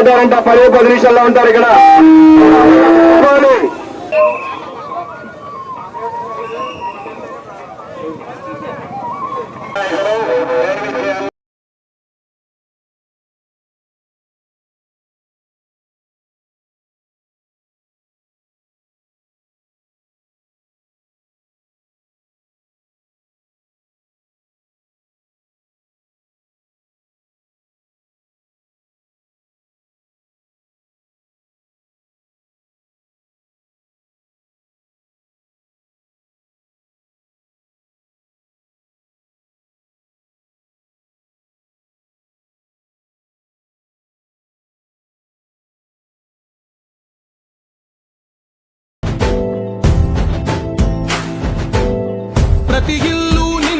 ఆధారంతో పదే పది నిమిషాల్లో ఉంటారు ఇక్కడ.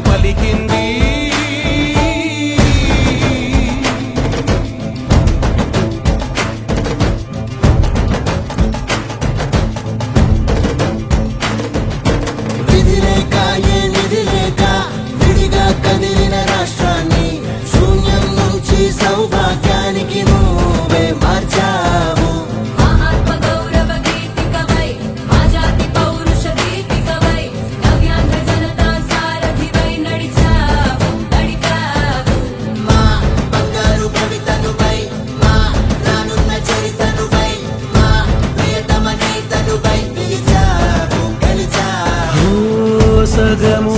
పలికింది. భాగము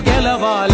గెలవాలి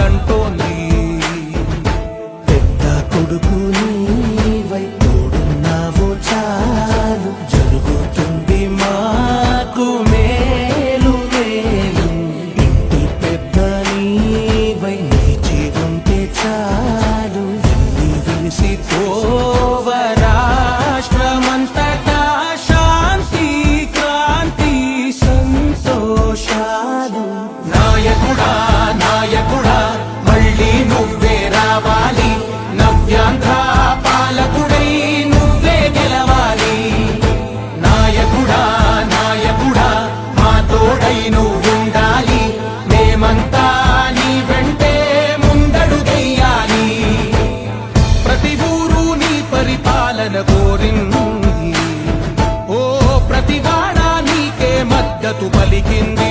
మొదటు పలికింది